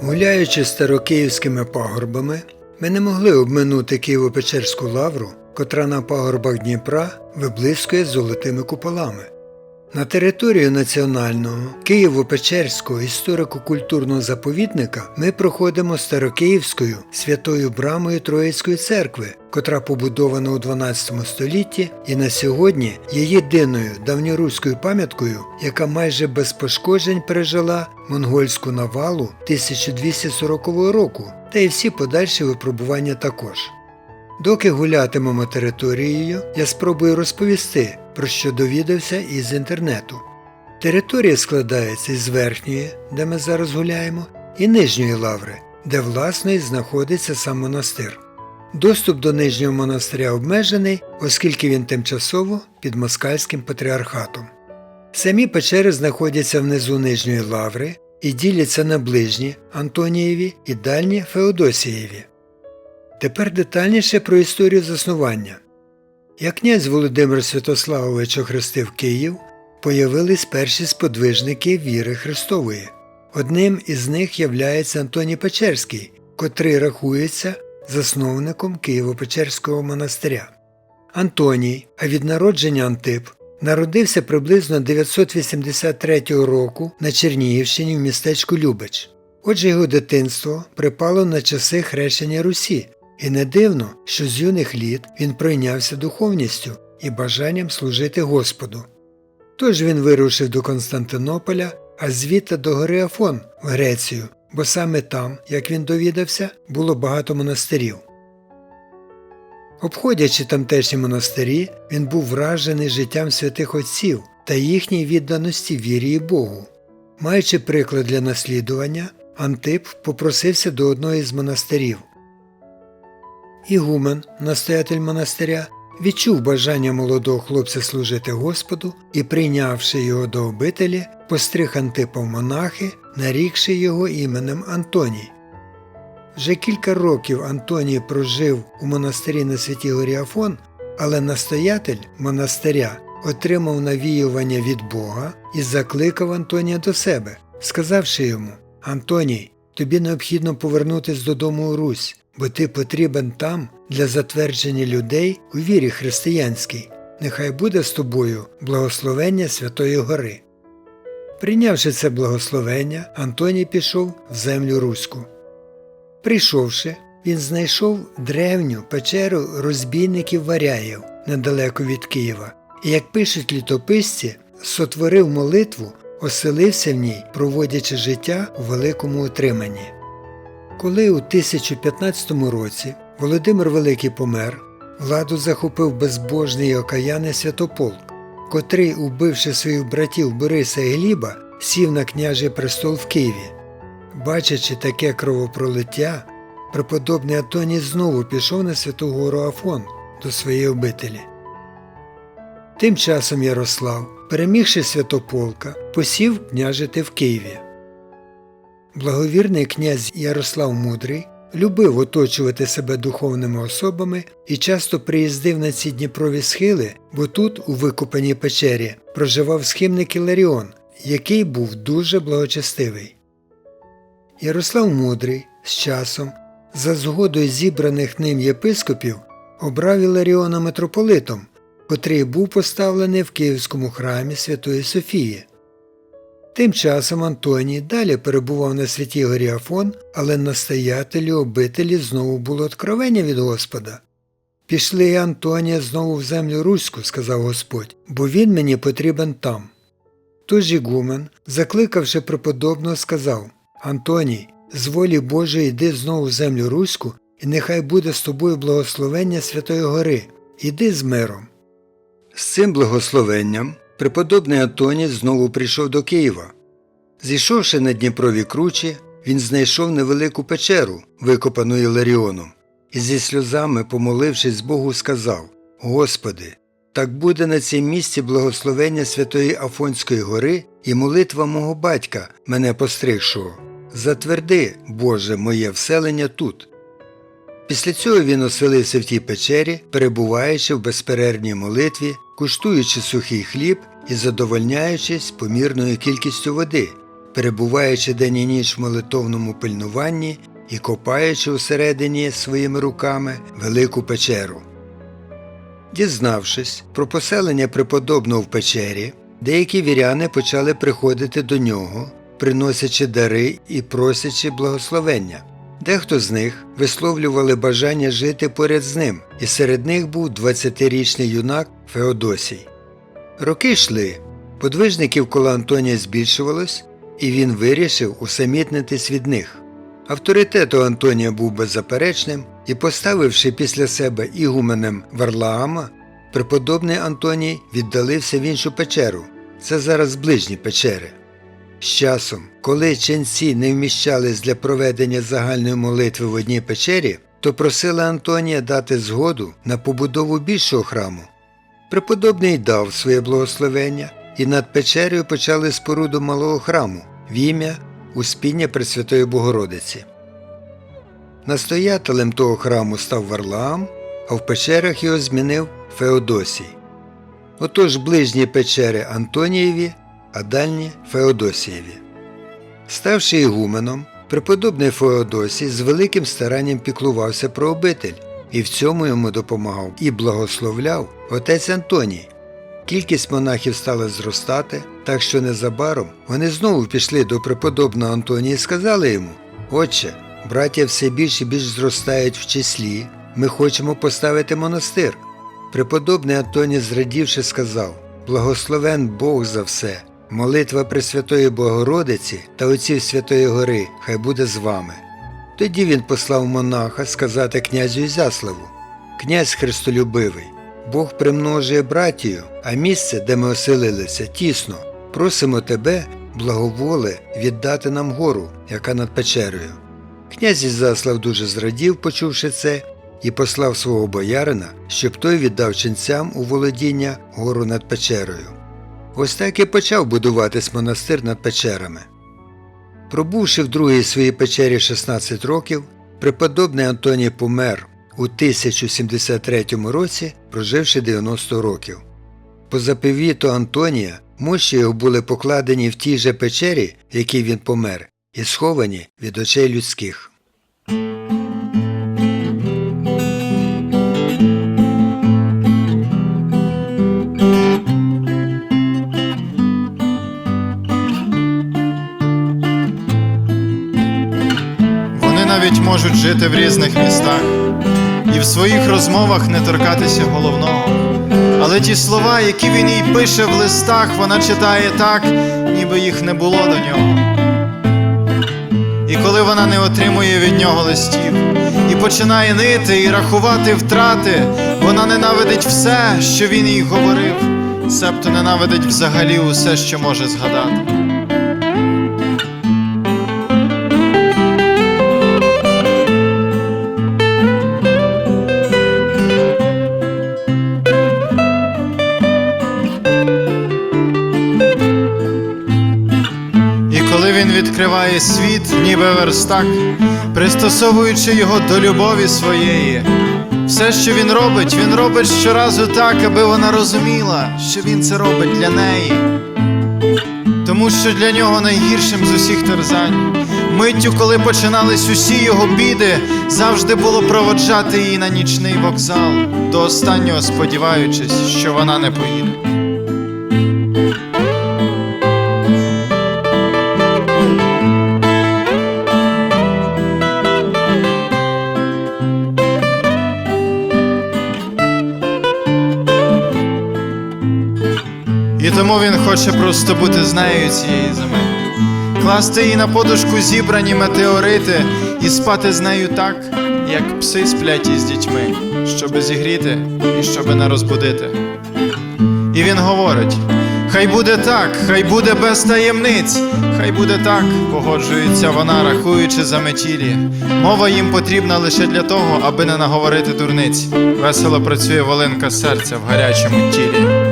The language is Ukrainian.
Гуляючи старокиївськими пагорбами, ми не могли обминути Києво-Печерську лавру, котра на пагорбах Дніпра виблискує золотими куполами. На територію національного Києво-Печерського історико-культурного заповідника ми проходимо Старокиївською святою брамою Троїцької церкви, котра побудована у 12 столітті і на сьогодні є єдиною давньоруською пам'яткою, яка майже без пошкоджень пережила монгольську навалу 1240 року, та й всі подальші випробування також. Доки гулятимемо територією, я спробую розповісти, про що довідався із інтернету. Територія складається із верхньої, де ми зараз гуляємо, і нижньої лаври, де власне знаходиться сам монастир. Доступ до нижнього монастиря обмежений, оскільки він тимчасово під москальським патріархатом. Самі печери знаходяться внизу нижньої лаври і діляться на ближні Антонієві і дальні Феодосієві. Тепер детальніше про історію заснування. Як князь Володимир Святославович охрестив Київ, появились перші сподвижники віри Христової. Одним із них являється Антоній Печерський, котрий рахується засновником Києво-Печерського монастиря. Антоній, а від народження Антип, народився приблизно 983 року на Чернігівщині в містечку Любич. Отже, його дитинство припало на часи хрещення Русі, і не дивно, що з юних літ він пройнявся духовністю і бажанням служити Господу. Тож він вирушив до Константинополя, а звідти до гори Афон в Грецію, бо саме там, як він довідався, було багато монастирів. Обходячи тамтешні монастирі, він був вражений життям святих отців та їхній відданості вірі і Богу. Маючи приклад для наслідування, Антип попросився до одного із монастирів. Ігумен, настоятель монастиря, відчув бажання молодого хлопця служити Господу і, прийнявши його до обителі, постриг Антипа в монахи, нарікши його іменем Антоній. Вже кілька років Антоній прожив у монастирі на Святій Горі Афон, але настоятель монастиря отримав навіювання від Бога і закликав Антонія до себе, сказавши йому Антоній, тобі необхідно повернутися додому у Русь, бо ти потрібен там для затвердження людей у вірі християнській. Нехай буде з тобою благословення Святої Гори. Прийнявши це благословення, Антоній пішов в землю Руську. Прийшовши, він знайшов древню печеру розбійників варяїв недалеко від Києва, і, як пишуть літописці, сотворив молитву, оселився в ній, проводячи життя у великому утриманні. Коли у 1015 році Володимир Великий помер, владу захопив безбожний і окаяний святополк, котрий, убивши своїх братів Бориса і Гліба, сів на княжий престол в Києві. Бачачи таке кровопролиття, преподобний Атоній знову пішов на святу гору Афон до своєї обителі. Тим часом Ярослав, перемігши святополка, посів княжити в Києві. Благовірний князь Ярослав Мудрий любив оточувати себе духовними особами і часто приїздив на ці Дніпрові схили, бо тут, у викопаній печері, проживав схимник Іларіон, який був дуже благочестивий. Ярослав Мудрий з часом, за згодою зібраних ним єпископів, обрав Іларіона митрополитом, котрий був поставлений в Київському храмі Святої Софії. Тим часом Антоній далі перебував на святій горі Афон, але настоятелю обителі знову було откровення від Господа. Пішли Антонія знову в землю Руську, сказав Господь, бо він мені потрібен там. Тож Ігумен, закликавши преподобного, сказав Антоній, з волі Божої йди знову в землю Руську, і нехай буде з тобою благословення Святої Гори. Іди з миром. З цим благословенням преподобний Антоній знову прийшов до Києва. Зійшовши на Дніпрові кручі, він знайшов невелику печеру, викопану Іларіоном, і зі сльозами, помолившись Богу, сказав Господи, так буде на цій місці благословення Святої Афонської гори і молитва мого батька, мене постригшого. Затверди, Боже, моє вселення тут. Після цього він оселився в тій печері, перебуваючи в безперервній молитві, куштуючи сухий хліб і задовольняючись помірною кількістю води, перебуваючи день і ніч в молитовному пильнуванні і копаючи усередині своїми руками велику печеру. Дізнавшись про поселення преподобного в печері, деякі віряни почали приходити до нього, приносячи дари і просячи благословення. Дехто з них висловлювали бажання жити поряд з ним, і серед них був 20-річний юнак Феодосій. Роки йшли, подвижників коло Антонія збільшувалось, і він вирішив усамітнитись від них. Авторитет у Антонія був беззаперечним, і, поставивши після себе ігуменем Варлаама, преподобний Антоній віддалився в іншу печеру. Це зараз ближні печери. З часом, коли ченці не вміщались для проведення загальної молитви в одній печері, то просили Антонія дати згоду на побудову більшого храму. Преподобний дав своє благословення, і над печерою почали споруду малого храму в ім'я Успіння Пресвятої Богородиці. Настоятелем того храму став Варлаам, а в печерах його змінив Феодосій. Отож ближні печери Антонієві, а дальні Феодосієві. Ставши ігуменом, преподобний Феодосій з великим старанням піклувався про обитель, і в цьому йому допомагав і благословляв отець Антоній. Кількість монахів стала зростати, так що незабаром вони знову пішли до преподобного Антонія і сказали йому Отче, браття все більше і більш зростають в числі, ми хочемо поставити монастир. Преподобний Антоній, зрадівши, сказав Благословен Бог за все, молитва Пресвятої Богородиці та отців Святої Гори, хай буде з вами. Тоді він послав монаха сказати князю Ізяславу Князь Христолюбивий, Бог примножує братію, а місце, де ми оселилися, тісно. Просимо тебе, благоволи, віддати нам гору, яка над печерою. Князь Ізяслав дуже зрадів, почувши це, і послав свого боярина, щоб той віддав ченцям у володіння гору над печерою. Ось так і почав будуватись монастир над печерами. Пробувши в другій своїй печері 16 років, преподобний Антоній помер у 1073 році, проживши 90 років. По заповіту Антонія мощі його були покладені в тій же печері, в якій він помер, і сховані від очей людських. Навіть можуть жити в різних містах і в своїх розмовах не торкатися головного. Але ті слова, які він їй пише в листах, вона читає так, ніби їх не було до нього. І коли вона не отримує від нього листів і починає нити і рахувати втрати, вона ненавидить все, що він їй говорив, себто ненавидить взагалі усе, що може згадати. Відкриває світ, ніби верстак, пристосовуючи його до любові своєї, все, що він робить, він робить щоразу так, аби вона розуміла, що він це робить для неї. Тому що для нього найгіршим з усіх терзань, миттю, коли починались усі його біди, завжди було проводжати її на нічний вокзал, до останнього сподіваючись, що вона не поїде. Тому він хоче просто бути з нею цієї зими, класти її на подушку зібрані метеорити і спати з нею так, як пси сплять із дітьми, щоби зігріти і щоби не розбудити. І він говорить: хай буде так, хай буде без таємниць, хай буде так, погоджується вона, рахуючи за метілі. Мова їм потрібна лише для того, аби не наговорити дурниць. Весело працює волинка серця в гарячому тілі.